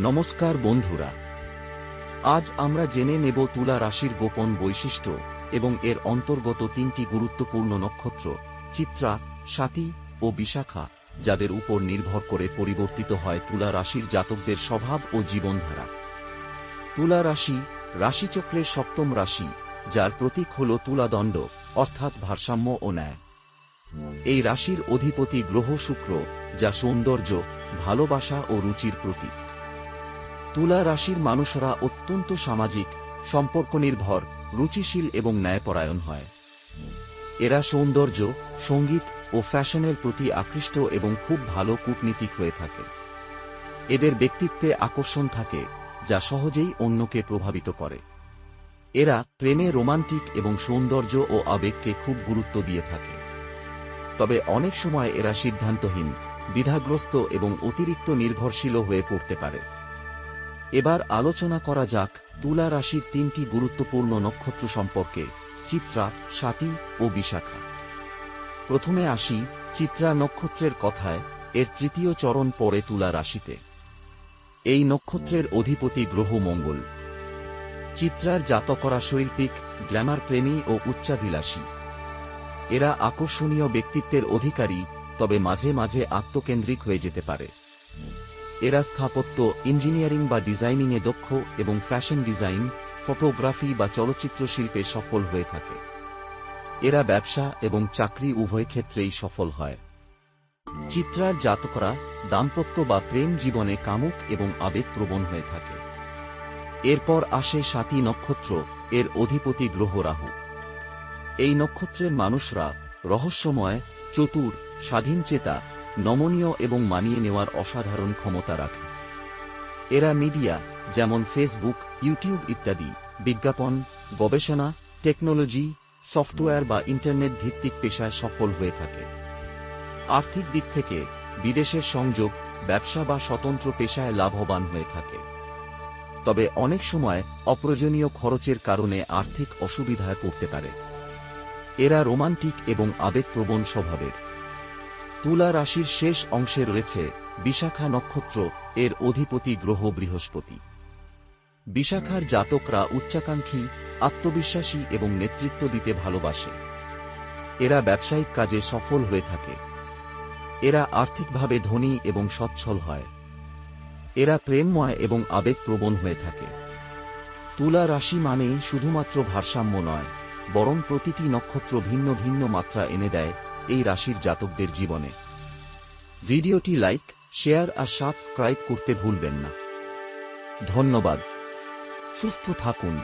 নমস্কার বন্ধুরা। আজ আমরা জেনে নেব তুলা রাশির গোপন বৈশিষ্ট্য এবং এর অন্তর্গত তিনটি গুরুত্বপূর্ণ নক্ষত্র, চিত্রা স্বাতি ও বিশাখা, যাদের উপর নির্ভর করে পরিবর্তিত হয় তুলা রাশির জাতকদের স্বভাব ও জীবনধারা। তুলা রাশি, রাশিচক্রের সপ্তম রাশি, যার প্রতীক হল তুলাদণ্ড, অর্থাৎ ভারসাম্য ও ন্যায়। এই রাশির অধিপতি গ্রহ শুক্র, যা সৌন্দর্য, ভালোবাসা ও রুচির প্রতীক। তুলা রাশির মানুষরা অত্যন্ত সামাজিক সম্পর্ক নির্ভর রুচিশীল এবং ন্যায়পরায়ণ হয়। এরা সৌন্দর্য, সংগীত ও ফ্যাশনের প্রতি আকৃষ্ট এবং খুব ভালো কূটনীতিক হয়ে থাকে। এদের ব্যক্তিত্বে আকর্ষণ থাকে, যা সহজেই অন্যকে প্রভাবিত করে। এরা প্রেমে রোমান্টিক এবং সৌন্দর্য ও আবেগকে খুব গুরুত্ব দিয়ে থাকে। তবে অনেক সময় এরা সিদ্ধান্তহীন, দ্বিধাগ্রস্ত এবং অতিরিক্ত নির্ভরশীল হয়ে পড়তে পারে। এবার আলোচনা করা যাক তুলা রাশির তিনটি গুরুত্বপূর্ণ নক্ষত্র সম্পর্কে, চিত্রা স্বাতি ও বিশাখা। প্রথমে আসি চিত্রা নক্ষত্রের কথায়, এর তৃতীয় চরণ পরে তুলা রাশিতে। এই নক্ষত্রের অধিপতি গ্রহ মঙ্গল। চিত্রার জাতকরা শৈল্পিক, গ্ল্যামার প্রেমী ও উচ্চাভিলাষী। এরা আকর্ষণীয় ব্যক্তিত্বের অধিকারী, তবে মাঝে মাঝে আত্মকেন্দ্রিক হয়ে যেতে পারে। এরা স্থাপত্য, ইঞ্জিনিয়ারিং বা ডিজাইনিংয়ে দক্ষ এবং ফ্যাশন ডিজাইন, ফটোগ্রাফি বা চলচ্চিত্র শিল্পে সফল হয়ে থাকে। এরা ব্যবসা এবং চাকরি উভয় ক্ষেত্রেই সফল হয়। চিত্রার জাতকরা দাম্পত্য বা প্রেম জীবনে কামুক এবং আবেগপ্রবণ হয়ে থাকে। এরপর আসে সাতী নক্ষত্র, এর অধিপতি গ্রহ রাহু। এই নক্ষত্রের মানুষরা রহস্যময়, চতুর স্বাধীনচেতা নমনীয় এবং মানিয়ে নেওয়ার অসাধারণ ক্ষমতা রাখে। এরা মিডিয়া, যেমন ফেসবুক, ইউটিউব ইত্যাদি, বিজ্ঞাপন, গবেষণা, টেকনোলজি, সফটওয়্যার বা ইন্টারনেট ভিত্তিক পেশায় সফল হয়ে থাকে। আর্থিক দিক থেকে বিদেশের সংযোগ, ব্যবসা বা স্বতন্ত্র পেশায় লাভবান হয়ে থাকে। তবে অনেক সময় অপ্রয়োজনীয় খরচের কারণে আর্থিক অসুবিধায় পড়তে পারে। এরা রোমান্টিক এবং আবেগপ্রবণ স্বভাবের। তুলা রাশির শেষ অংশে রয়েছে বিশাখা নক্ষত্র, এর অধিপতি গ্রহ বৃহস্পতি। বিশাখার জাতকরা উচ্চাকাঙ্ক্ষী, আত্মবিশ্বাসী এবং নেতৃত্ব দিতে ভালোবাসে। এরা ব্যবসায়িক কাজে সফল হয়ে থাকে। এরা আর্থিকভাবে ধনী এবং সচ্ছল হয়। এরা প্রেমময় এবং আবেগপ্রবণ হয়ে থাকে। তুলা রাশি মানেই শুধুমাত্র ভারসাম্য নয়, বরং প্রতিটি নক্ষত্র ভিন্ন ভিন্ন মাত্রা এনে দেয় এই রাশির জাতকদের জীবনে। ভিডিওটি লাইক, শেয়ার আর সাবস্ক্রাইব করতে ভুলবেন না। ধন্যবাদ। সুস্থ থাকুন।